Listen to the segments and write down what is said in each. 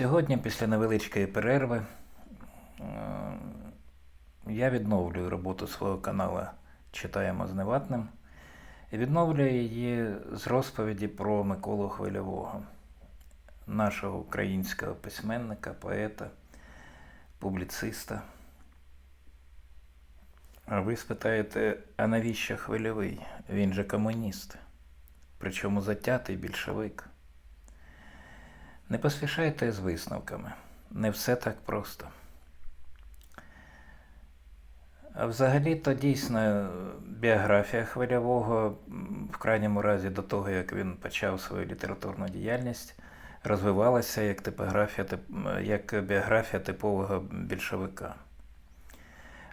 Сьогодні, після невеличкої перерви, е, я відновлюю роботу свого каналу Читаємо з Неватним і відновлюю її з розповіді про Миколу Хвильового, нашого українського письменника, поета, публіциста. А ви спитаєте, а навіщо хвильовий? Він же комуніст, причому затятий більшовик. Не поспішайте з висновками. Не все так просто. А взагалі то дійсно біографія хвильового, в крайньому разі до того, як він почав свою літературну діяльність, розвивалася як типографія, як біографія типового більшовика.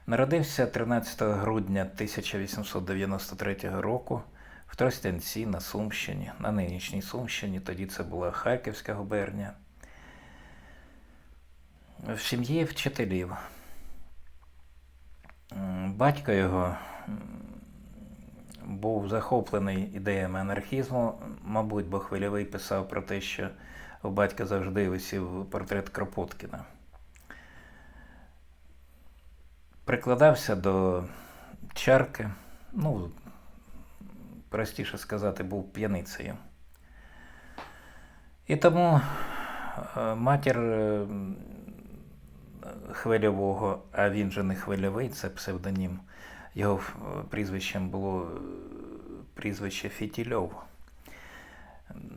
Народився 13 грудня 1893 року в Тростянці на Сумщині, на нинішній Сумщині, тоді це була Харківська губернія. В сім'ї вчителів. Батько його був захоплений ідеями анархізму, мабуть, бо хвильовий писав про те, що у батька завжди висів портрет Кропоткіна. Прикладався до чарки, ну, простіше сказати, був п'яницею. І тому е, матір е, хвильового, а він же не хвильовий, це псевдонім. Його е, прізвищем було прізвище Фітільов.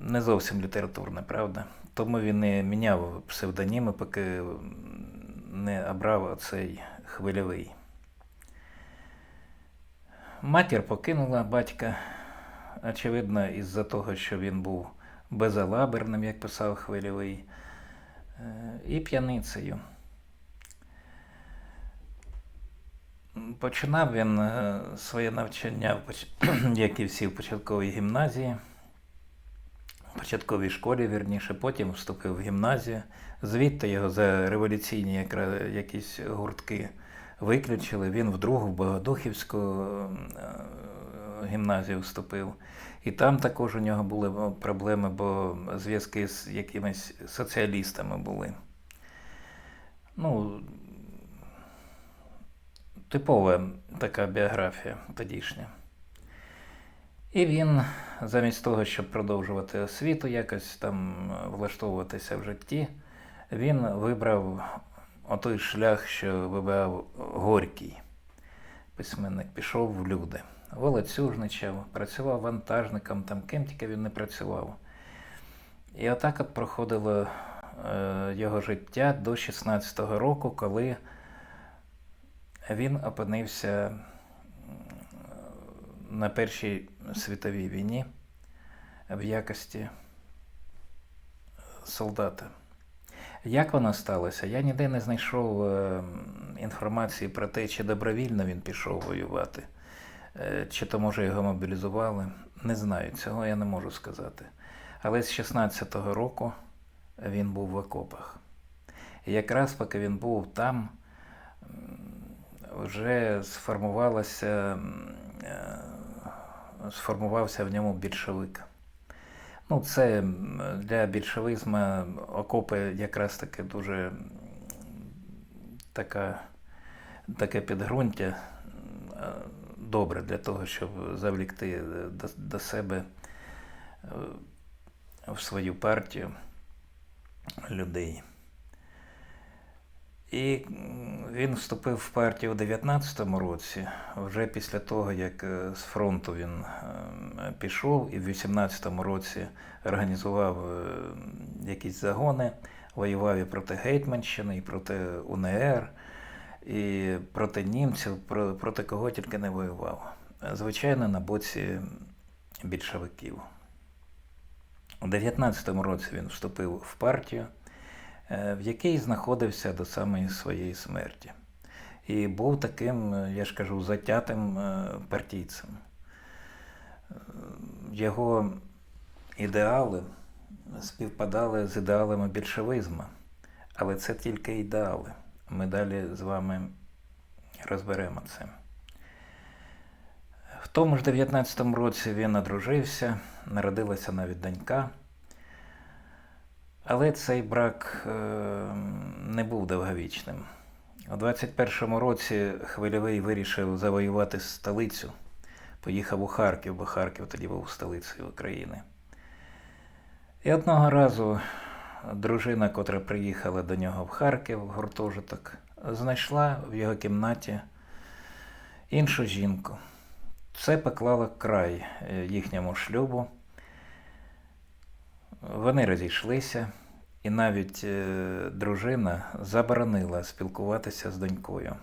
Не зовсім літературне, правда? Тому він не міняв псевдоніми, поки не обрав оцей хвильовий. Матір покинула батька, очевидно, із-за того, що він був безалаберним, як писав хвильовий, е, і п'яницею. Починав він е, своє навчання, як і всі в початковій гімназії, в початковій школі, вірніше, потім вступив в гімназію. Звідти його за революційні якісь гуртки виключили. Він вдруг в Богодухівську е, гімназію вступив. І там також у нього були проблеми, бо зв'язки з якимись соціалістами були. Ну, типова така біографія тодішня. І він, замість того, щоб продовжувати освіту, якось там е, влаштовуватися в житті, він вибрав отой шлях, що вибрав Горький. Письменник пішов в люди. Волоцюжничав, працював вантажником, там ким тільки він не працював. І отак от проходило е, його життя до 16-го року, коли він опинився на Першій світовій війні в якості солдата. Як воно сталося? Я ніде не знайшов е, інформації про те, чи добровільно він пішов воювати, чи то, може, його мобілізували. Не знаю, цього я не можу сказати. Але з 16-го року він був в окопах. І якраз поки він був там, вже сформувалося, е, сформувався в ньому більшовик. Ну, це для більшовизму окопи якраз таки дуже така, таке підґрунтя е, добре для того, щоб завлікти до, до себе е, в свою партію людей. І він вступив в партію у 19-му році, вже після того, як е, з фронту він е, пішов, і в 18-му році організував е, якісь загони, воював і проти Гетьманщини, і проти УНР, і проти німців, проти кого тільки не воював. Звичайно, на боці більшовиків. У 19-му році він вступив в партію, е, в якій знаходився до самої своєї смерті. І був таким, я ж кажу, затятим е, партійцем. Е, Його ідеали співпадали з ідеалами більшовизму, але це тільки ідеали. Ми далі з вами розберемо це. В тому ж 19-му році він одружився, народилася навіть донька. Але цей брак е, не був довговічним. У 21-му році Хвильовий вирішив завоювати столицю. Поїхав у Харків, бо Харків тоді був столицею України. І одного разу дружина, котра приїхала до нього в Харків, в гуртожиток, знайшла в його кімнаті іншу жінку. Це поклало край е, їхньому шлюбу. Вони розійшлися, і навіть е, дружина заборонила спілкуватися з донькою.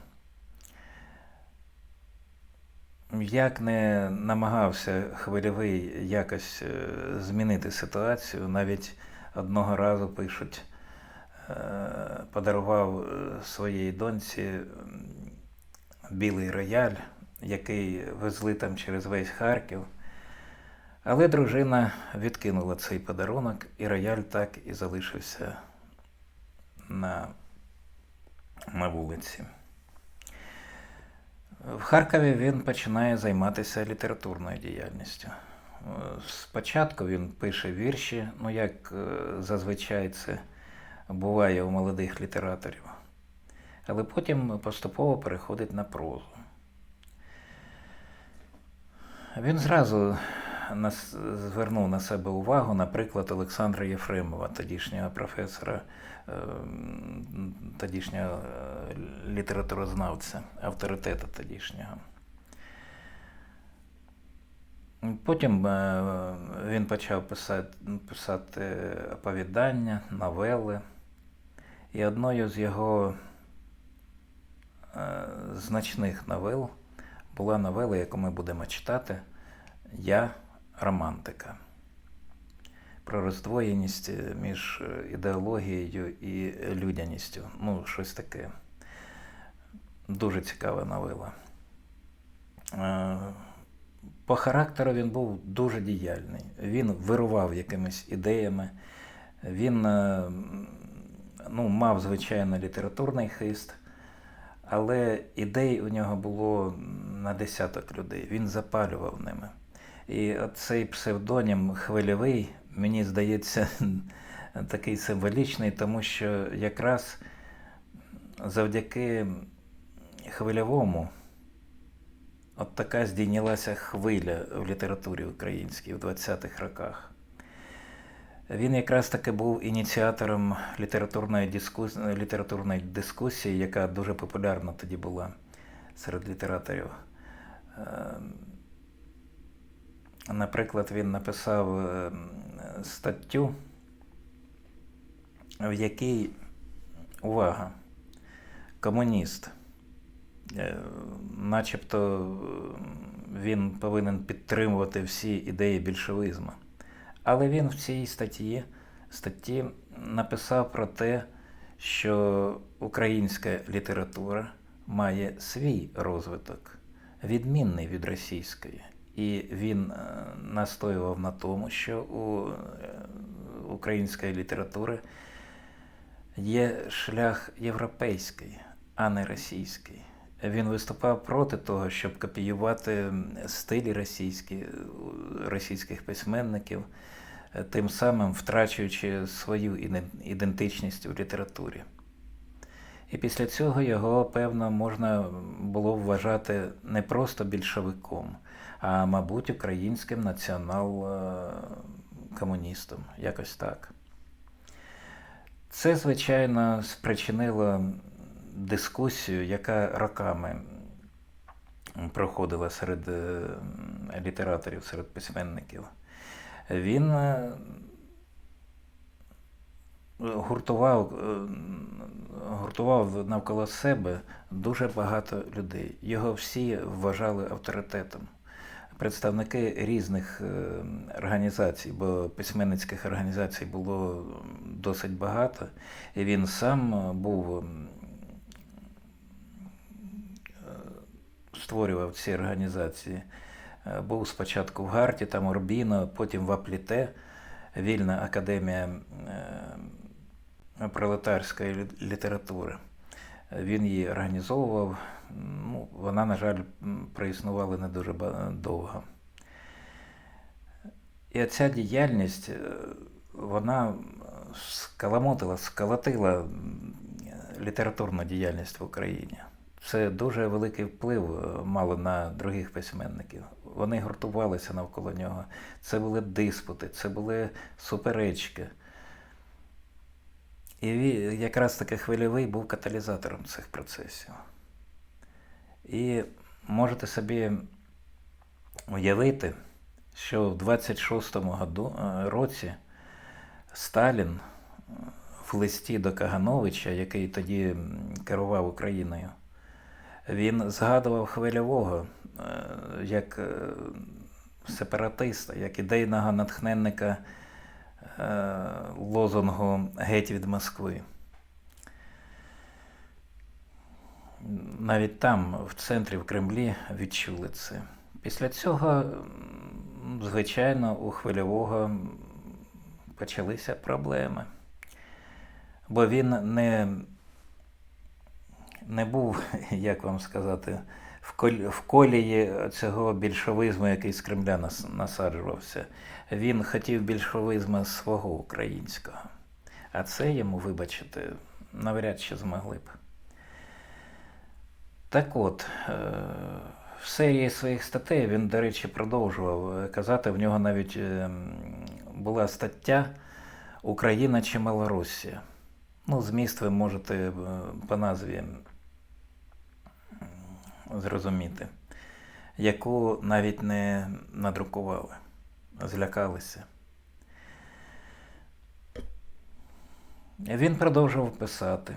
Як не намагався хвильовий якось е, змінити ситуацію, навіть одного разу пишуть, е, подарував е, своїй доньці білий рояль, який везли там через весь Харків. Але дружина відкинула цей подарунок, і рояль так і залишився на, на вулиці. В Харкові він починає займатися літературною діяльністю. Е, Спочатку він пише вірші, ну як е, зазвичай це буває у молодих літераторів, але потім поступово переходить на прозу. Він зразу звернув на себе увагу, наприклад, Олександра Єфремова, тодішнього професора, е, тодішнього літературознавця, авторитета тодішнього. Потім е, він почав писати, писати оповідання, новели. І одною з його е, значних новел була новела, яку ми будемо читати Я романтика. Про роздвоєність е, між е, ідеологією і людяністю. Ну, щось таке. Дуже цікава новела. По характеру він був дуже діяльний. Він вирував якимись ідеями. Він е, ну, мав, звичайно, літературний хист, але ідей у нього було на десяток людей. Він запалював ними. І цей псевдонім хвильовий, мені здається, такий символічний, тому що якраз завдяки хвильовому от така здійнялася хвиля в літературі українській в 20-х роках. Він якраз таки був ініціатором літературної дискусії, літературної дискусії, яка дуже популярна тоді була серед літераторів. Ем, Наприклад, він написав е, статтю, в якій увага, комуніст, начебто е, він повинен підтримувати всі ідеї більшовизму. Але він в цій статті, статті написав про те, що українська література має свій розвиток, відмінний від російської. І він е, настоював на тому, що у е, української літератури є шлях європейський, а не російський. Він виступав проти того, щоб копіювати стилі російські, російських письменників, е, тим самим втрачуючи свою ідентичність у літературі. І після цього його, певно, можна було вважати не просто більшовиком, а, мабуть, українським націонал-комуністом. Якось так. Це, звичайно, спричинило дискусію, яка роками проходила серед е, літераторів, серед письменників. Він е, гуртував, е, гуртував навколо себе дуже багато людей. Його всі вважали авторитетом. Представники різних організацій, бо письменницьких організацій було досить багато, і він сам був м, е, створював ці організації. Е, Був спочатку в Гарті, там Орбіно, потім в Апліте, Вільна академія е, пролетарської літератури. Він її організовував. Ну, вона, на жаль, проіснувала не дуже довго. І ця діяльність, е, вона скаламутила, сколотила літературну діяльність в Україні. Це дуже великий вплив е, мало на других письменників. Вони гуртувалися навколо нього. Це були диспути, це були суперечки. І якраз таки хвильовий був каталізатором цих процесів. І можете собі уявити, що в 26-му году, е, році Сталін в листі до Кагановича, який тоді керував Україною, він згадував хвильового е, як е, сепаратиста, як ідейного натхненника е, лозунгу Геть від Москви. Навіть там, в центрі, в Кремлі, відчули це. Після цього, звичайно, у хвильового почалися проблеми. Бо він не, не був, як вам сказати, в, колії цього більшовизму, який з Кремля нас, насаджувався. Він хотів більшовизму свого українського. А це йому, вибачити, навряд чи змогли б. Так от, е, в серії своїх статей він, до речі, продовжував е, казати, в нього навіть е, була стаття Україна чи Малоросія. Ну, зміст ви можете по назві зрозуміти, яку навіть не надрукували, злякалися. Він продовжував писати.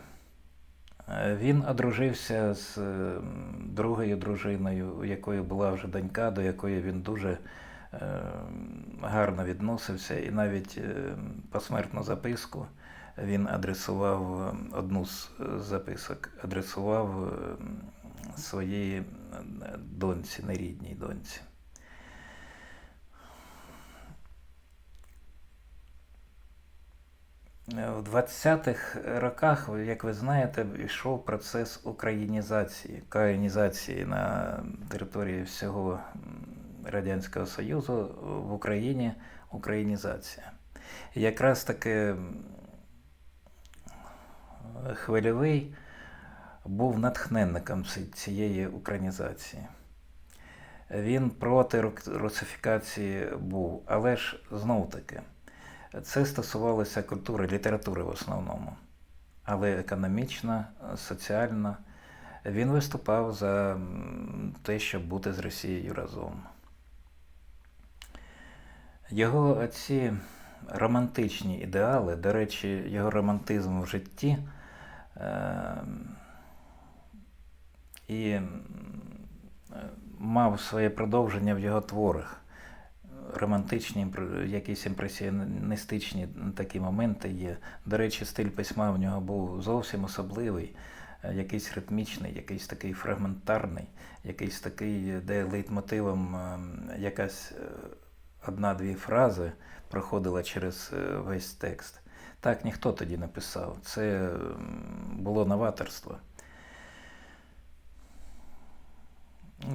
Він одружився з е, другою дружиною, у якої була вже донька, до якої він дуже е, гарно відносився, і навіть е, посмертну записку він адресував одну з записок, адресував своїй доньці, нерідній доньці. В 20-х роках, як ви знаєте, йшов процес українізації, каїнізації на території всього Радянського Союзу в Україні українізація. Якраз таки хвильовий був натхненником цієї українізації. Він проти русифікації був, але ж знов таки. Це стосувалося культури, літератури в основному, але економічно, соціально. Він виступав за те, щоб бути з Росією разом. Його ці романтичні ідеали, до речі, його романтизм в житті е, і мав своє продовження в його творах романтичні, якісь імпресіоністичні такі моменти є. До речі, стиль письма в нього був зовсім особливий, е, якийсь ритмічний, якийсь такий фрагментарний, якийсь такий, де лейтмотивом ем, якась е, одна-дві фрази проходила через е, весь текст. Так ніхто тоді не писав. Це було новаторство.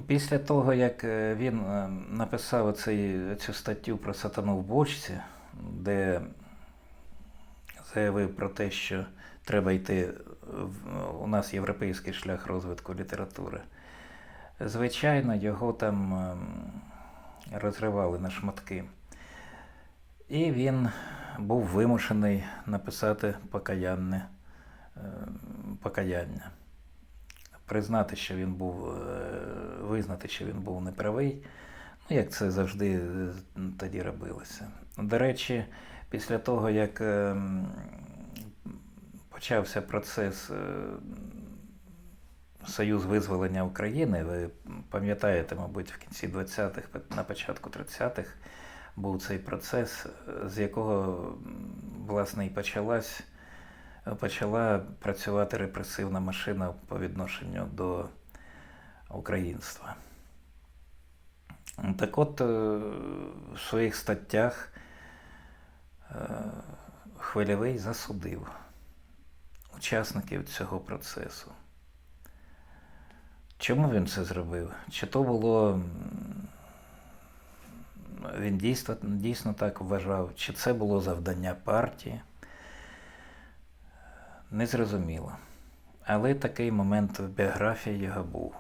Після того, як е, він е, написав оцей, цю статтю про сатану в бочці, де заявив про те, що треба йти в, у нас європейський шлях розвитку літератури, звичайно, його там ем, розривали на шматки. І він був вимушений написати покаянне, ем, покаяння признати, що він був, е, визнати, що він був неправий. Ну, як це завжди е, тоді робилося. До речі, після того, як е, почався процес Союз визволення України, ви пам'ятаєте, мабуть, в кінці 20-х, на початку 30-х був цей процес, з якого, власне, і почалась почала працювати репресивна машина по відношенню до українства. Так от, е, в своїх статтях е, Хвильовий засудив учасників цього процесу. Чому він це зробив? Чи то було він дійсно, дійсно так вважав, чи це було завдання партії? Незрозуміло. Але такий момент в біографії його був.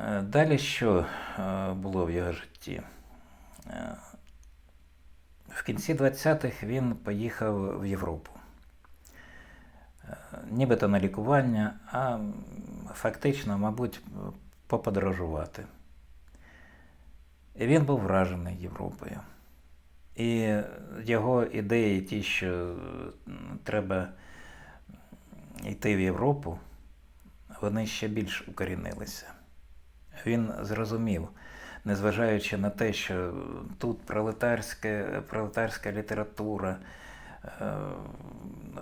Е, Далі що е, було в його житті? Е, В кінці 20-х він поїхав в Європу. Нібито на лікування, а фактично, мабуть, поподорожувати. І він був вражений Європою. І його ідеї, ті, що треба йти в Європу, вони ще більш укорінилися. Він зрозумів, незважаючи на те, що тут пролетарська, пролетарська література е,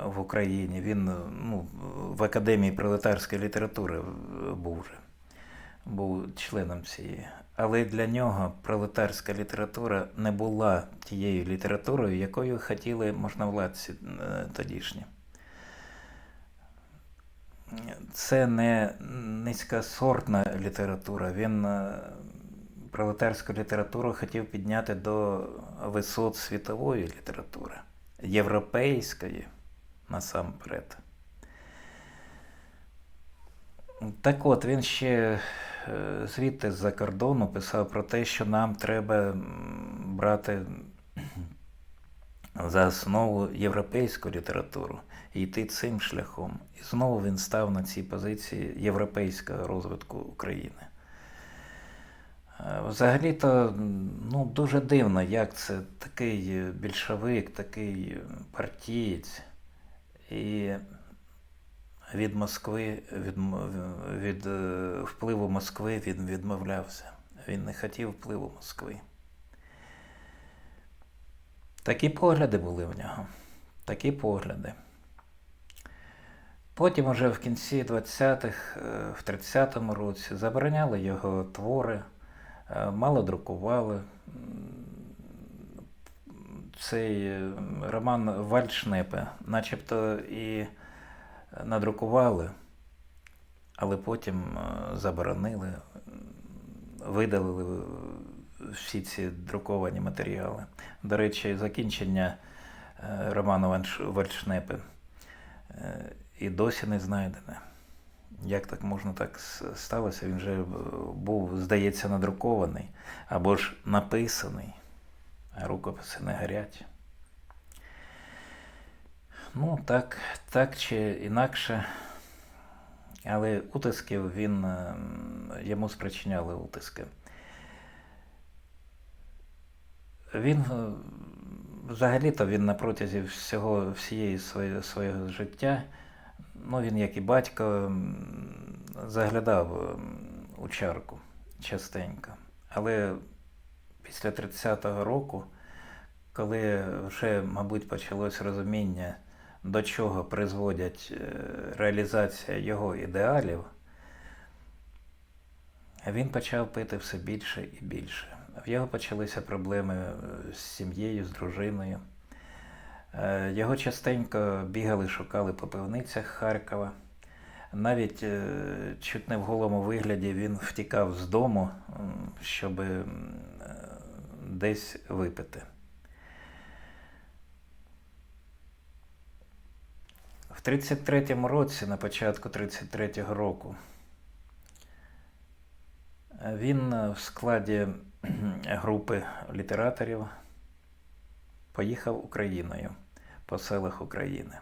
в Україні, він ну, в Академії пролетарської літератури був був членом цієї. Але для нього пролетарська література не була тією літературою, якою хотіли можновладці е, тодішні. Це не низькосортна література. Він е, пролетарську літературу хотів підняти до висот світової літератури, європейської насамперед. Так от, він ще е, звідти з-за кордону писав про те, що нам треба брати за основу європейську літературу і йти цим шляхом. І знову він став на цій позиції європейського розвитку України. Е, Взагалі-то ну, дуже дивно, як це такий більшовик, такий партієць. І від Москви, від, від е, впливу Москви він відмовлявся. Він не хотів впливу Москви. Такі погляди були в нього. Такі погляди. Потім, уже в кінці 20-х, е, в 30-му році забороняли його твори, е, мало друкували. Цей роман Вальшнепе, начебто і надрукували, але потім е, заборонили, видалили всі ці друковані матеріали. До речі, закінчення е, роману Вальш- Вальшнепе е, і досі не знайдене. Як так можна так сталося? Він вже е, був, здається, надрукований або ж написаний, а рукописи не горять. Ну, так, так чи інакше. Але утисків він е, йому спричиняли утиски. Він е, взагалі-то він на протязі всього, всієї своє, свого життя, ну він як і батько, заглядав у чарку частенько. Але після 30-го року, коли вже, мабуть, почалось розуміння, до чого призводять е, реалізація його ідеалів, він почав пити все більше і більше. В його почалися проблеми е, з сім'єю, з дружиною. Е, Його частенько бігали, шукали по пивницях Харкова. Навіть чуть не в голому вигляді він втікав з дому, щоб десь випити. В 33-му році, на початку 33-го року, він в складі групи літераторів поїхав Україною по селах України.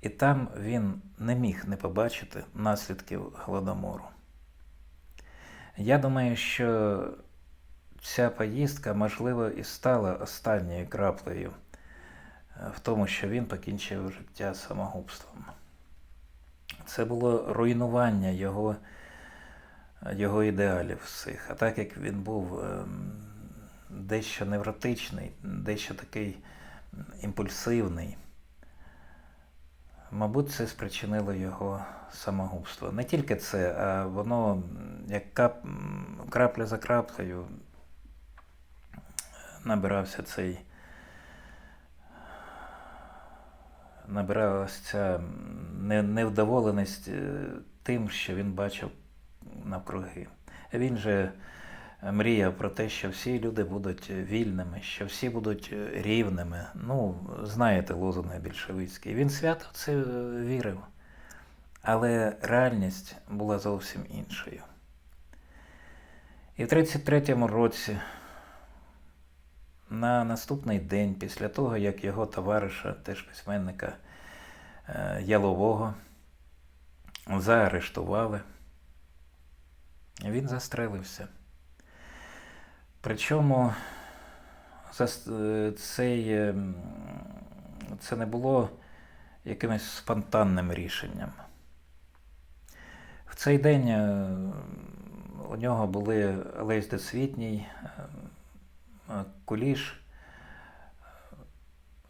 І там він не міг не побачити наслідків голодомору. Я думаю, що ця поїздка, можливо, і стала останньою краплею в тому, що він покінчив життя самогубством. Це було руйнування його, його ідеалів всіх. А так як він був ем, дещо невротичний, дещо такий імпульсивний, мабуть, це спричинило його самогубство. Не тільки це, а воно як кап, крапля за краплею набирався цей. Набиралася ця невдоволеність е, тим, що він бачив навкруги. Він же мріяв про те, що всі люди будуть вільними, що всі будуть рівними. Ну, знаєте, лозунги більшовицькі. Він свято в це вірив. Але реальність була зовсім іншою. І в 33-му році, на наступний день, після того, як його товариша, теж письменника е, Ялового, заарештували, він застрелився. Причому е, цей, е, це не було якимось спонтанним рішенням. В цей день у нього були Олесь Досвітній, е, Куліш.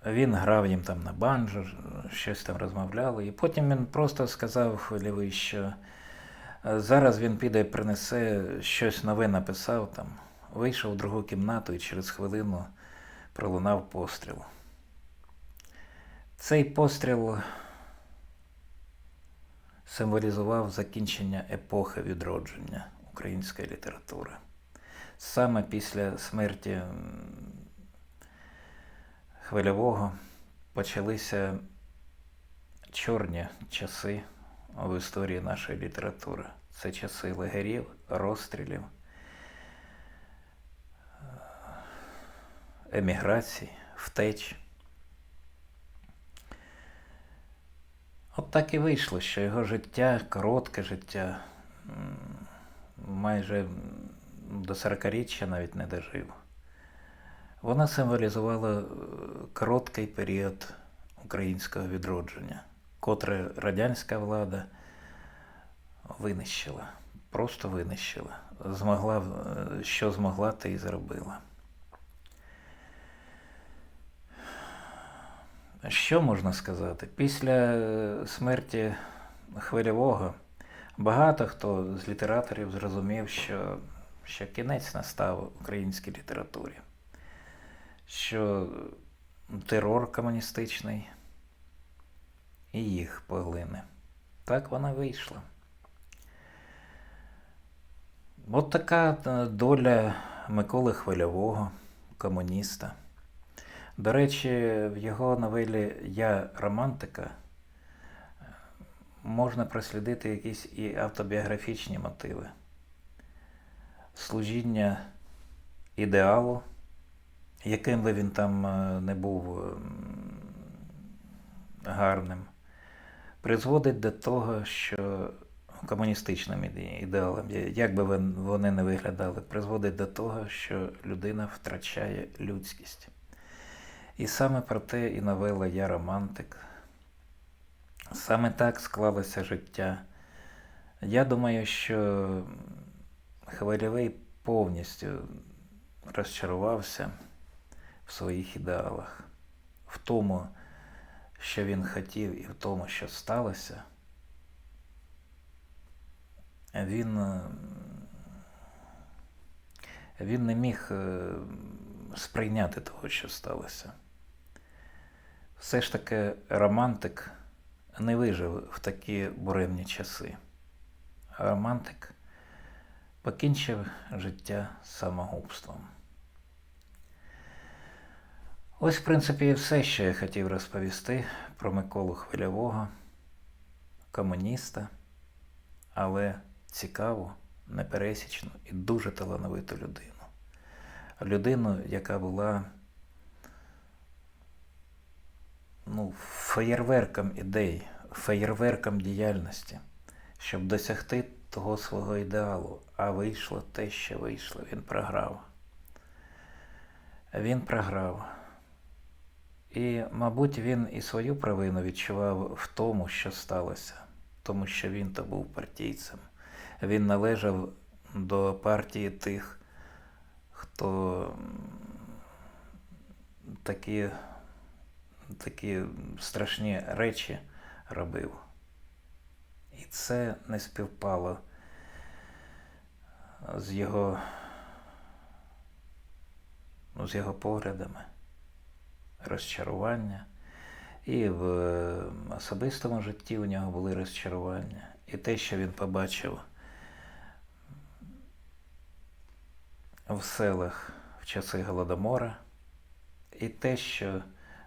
Він грав їм там на банджо, щось там розмовляли. І потім він просто сказав Хвильовий, що е, зараз він піде принесе щось нове написав там. Вийшов в другу кімнату і через хвилину пролунав постріл. Цей постріл символізував закінчення епохи відродження української літератури. Саме після смерті Хвильового почалися чорні часи в історії нашої літератури. Це часи лагерів, розстрілів, еміграцій, втеч. От так і вийшло, що його життя, коротке життя, майже до 40-річчя навіть не дожив. Вона символізувала е, короткий період українського відродження, котре радянська влада винищила, просто винищила. Змогла, е, що змогла, те і зробила. Що можна сказати? Після е, смерті Хвильового багато хто з літераторів зрозумів, що, що кінець настав українській літературі, що терор комуністичний і їх поглине. Так вона вийшла. От така е, доля Миколи Хвильового, комуніста. До речі, в його новелі Я романтика е, можна прослідити якісь і автобіографічні мотиви. Служіння ідеалу, яким би він там е, не був ем, гарним, призводить до того, що комуністичним іде- ідеалам, як би вони не виглядали, призводить до того, що людина втрачає людськість. І саме про те і новела Я романтик. Саме так склалося життя. Я думаю, що Хвильовий повністю розчарувався в своїх ідеалах, в тому, що він хотів, і в тому, що сталося. Він, е, він не міг е, сприйняти того, що сталося. Все ж таки романтик не вижив в такі буремні часи. Романтик покінчив життя самогубством. Ось, в принципі, і все, що я хотів розповісти про Миколу Хвильового, комуніста, але цікаву, непересічну і дуже талановиту людину. Людину, яка була ну, феєрверком ідей, феєрверком діяльності, щоб досягти того свого ідеалу, а вийшло те, що вийшло. Він програв. Він програв. І, мабуть, він і свою провину відчував в тому, що сталося, тому що він то був партійцем. Він належав до партії тих, хто такі, такі страшні речі робив. Це не співпало з його, ну, з його поглядами, розчарування. І в е, особистому житті у нього були розчарування. І те, що він побачив в селах в часи Голодомора, і те, що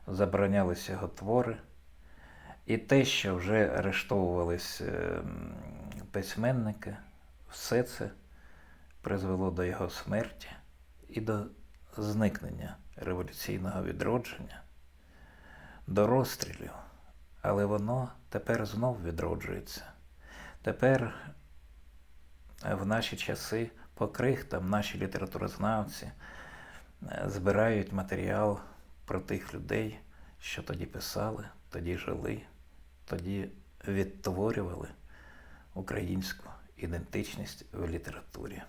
заборонялися його твори, і те, що вже арештовувались е, письменники, все це призвело до його смерті і до зникнення революційного відродження, до розстрілів. Але воно тепер знов відроджується. Тепер в наші часи по крихтам наші літературознавці е, збирають матеріал про тих людей, що тоді писали, тоді жили, тоді відтворювали українську ідентичність в літературі.